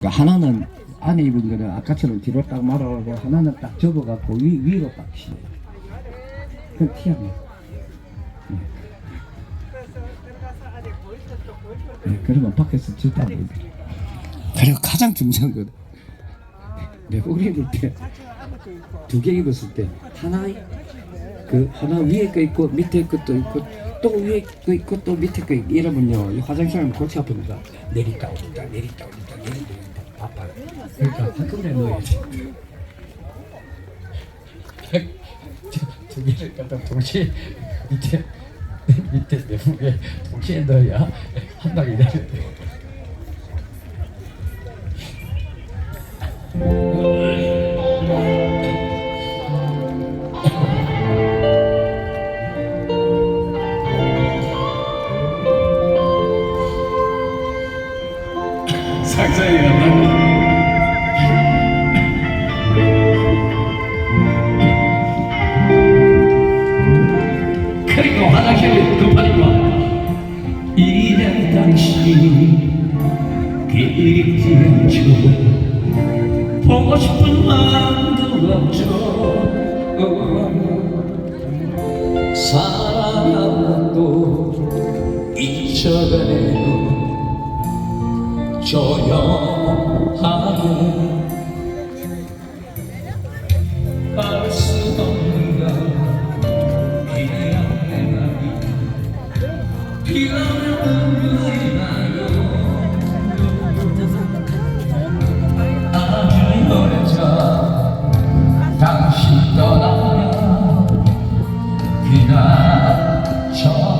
그러니까 하나는 안에 입은 거는 아까처럼 뒤로 딱 말아가고 하나는 딱 접어갖고 위, 위로 딱 치네. 그건 티하네. 네, 그러면 밖에서 절대 안 보이더라. 그리고 가장 중요한 건 내가 우리 입을 때 두 개 입었을 때 하나 그 하나 위에 거 있고 밑에 것도 있고 또 위에 거 있고 또 밑에 거 있고 이러면요 이 화장실은 골치 아픕니다 내리다 오리다 내리다 오리다 내리다 아파요 그러니까 한꺼번에 넣어야지. 저- 두 개를 갖다 동시에 밑에 밑에 내부에 동시에 넣어야 한 방에 내려 상상이 안 납니다. 그리고 화장실에 급하니까 이래 당신 그립지 않죠 보고 싶은 마음도 없죠 사랑도 잊혀가네요 조용하 당신 떠나면 그날 저